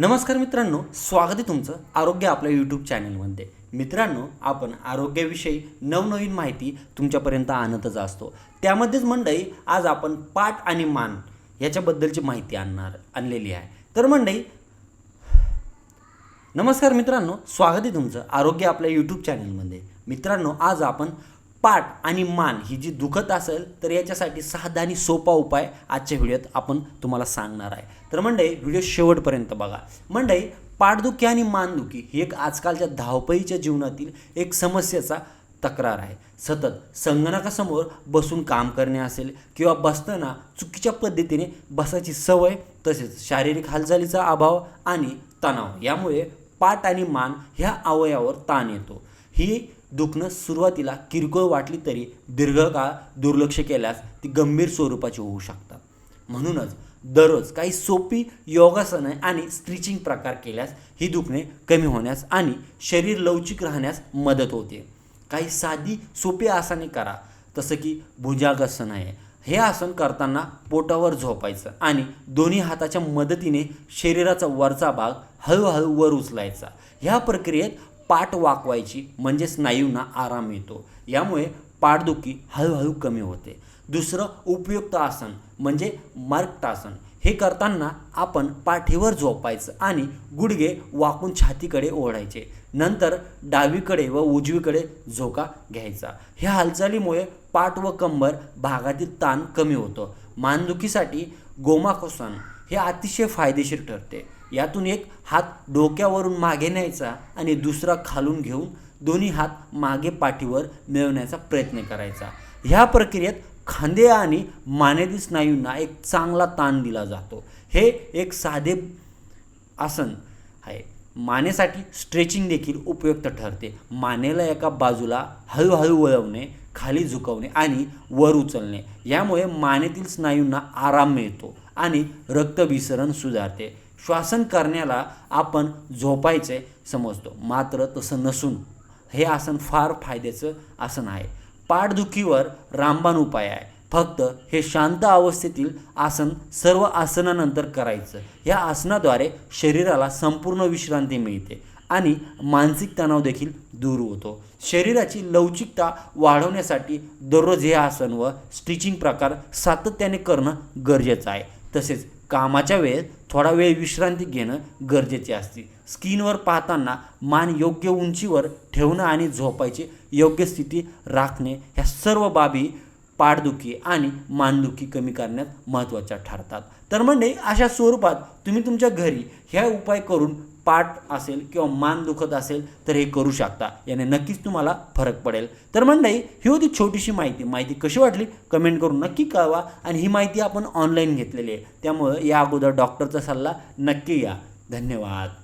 नमस्कार मित्रांनो स्वागत आहे तुमचं आरोग्य आपल्या यूट्यूब चॅनलमध्ये मित्रांनो आपण आरोग्याविषयी नवनवीन माहिती तुमच्यापर्यंत आणतच असतो. त्यामध्येच मंडई आज आपण पाठ आणि मान याच्याबद्दलची माहिती आणणार आणलेली आहे. तर मंडई नमस्कार मित्रांनो स्वागत आहे तुमचं आरोग्य आपल्या यूट्यूब चॅनलमध्ये मित्रांनो आज आपण पाठ आणि मान ही जी दुखत असेल तर याच्यासाठी साधा आणि सोपा उपाय आजच्या व्हिडिओत आपण तुम्हाला सांगणार आहे. तर म्हणजे व्हिडिओ शेवटपर्यंत बघा. म्हणजे पाठदुखी आणि मानदुखी ही एक आजकालच्या धावपळीच्या जीवनातील एक समस्येचा तक्रार आहे. सतत संगणकासमोर बसून काम करणे असेल किंवा बसताना चुकीच्या पद्धतीने बसायची सवय तसेच शारीरिक हालचालीचा अभाव आणि तणाव यामुळे पाठ आणि मान ह्या अवयवावर ताण येतो. ही दुखणं सुरुवातीला किरकोळ वाटली तरी दीर्घकाळ दुर्लक्ष केल्यास ती गंभीर स्वरूपाची होऊ शकतात. म्हणूनच दररोज काही सोपी योगासने आणि स्ट्रिचिंग प्रकार केल्यास ही दुखणे कमी होण्यास आणि शरीर लवचिक राहण्यास मदत होते. काही साधी सोपी आसने करा जसं की भुजागासन. आहे हे आसन करताना पोटावर झोपायचं आणि दोन्ही हाताच्या मदतीने शरीराचा वरचा भाग हळूहळू वर उचलायचा. ह्या प्रक्रियेत पाठ वाकवायची म्हणजे स्नायूंना आराम येतो. यामुळे पाठदुखी हळूहळू कमी होते. दुसरं उपयुक्त आसन म्हणजे मार्गटासन हे करताना आपण पाठीवर झोपायचं आणि गुडघे वाकून छातीकडे ओढायचे. नंतर डावीकडे व उजवीकडे झोका घ्यायचा. ह्या हालचालीमुळे पाठ व कंबर भागातील ताण कमी होतो. मानदुखीसाठी गोमाकोसन हे अतिशय फायदेशीर ठरते. यातून एक हात डोक्यावरून मागे न्यायचा आणि दुसरा खालून घेऊन दोन्ही हात मागे पाठीवर मिळवण्याचा प्रयत्न करायचा. ह्या प्रक्रियेत खांदे आणि मानेदी स्नायूंना एक चांगला ताण दिला जातो. हे एक साधे आसन आहे. मानेसाठी स्ट्रेचिंग देखील उपयुक्त ठरते. मानेला एका बाजूला हळूहळू वळवणे खाली झुकवणे आणि वर उचलणे. यामुळे मानेतील स्नायूंना आराम मिळतो आणि रक्तभिसरण सुधारते. श्वासन करण्याला आपण झोपायचे समजतो. मात्र तसं नसून हे आसन फार फायद्याचं आसन आहे. पाठदुखीवर रामबाण उपाय आहे. फक्त हे शांत अवस्थेतील आसन सर्व आसनानंतर करायचं. या आसनाद्वारे शरीराला संपूर्ण विश्रांती मिळते आणि मानसिक तणाव देखील दूर होतो. शरीराची लवचिकता वाढवण्यासाठी दररोज हे आसन व स्टिचिंग प्रकार सातत्याने करणं गरजेचं आहे. तसेच कामाच्या वेळेत थोडा वेळ विश्रांती घेणं गरजेचे असते. स्क्रीनवर पाहताना मान योग्य उंचीवर ठेवणं आणि झोपायची योग्य स्थिती राखणे ह्या सर्व बाबी पाठदुखी आणि मानदुखी कमी करण्यात महत्त्वाच्या ठरतात. तर म्हणजे अशा स्वरूपात तुम्ही तुमच्या घरी ह्या उपाय करून पाठ असेल किंवा मान दुखत असेल तर हे करू शकता. याने नक्कीच तुम्हाला फरक पडेल. तर मंडळी ही होती छोटीशी माहिती. माहिती कशी वाटली? कमेंट करून नक्की कळवा आणि ही माहिती आपण ऑनलाईन घेतलेली आहे. त्यामुळं या अगोदर डॉक्टरचा सल्ला नक्की या धन्यवाद.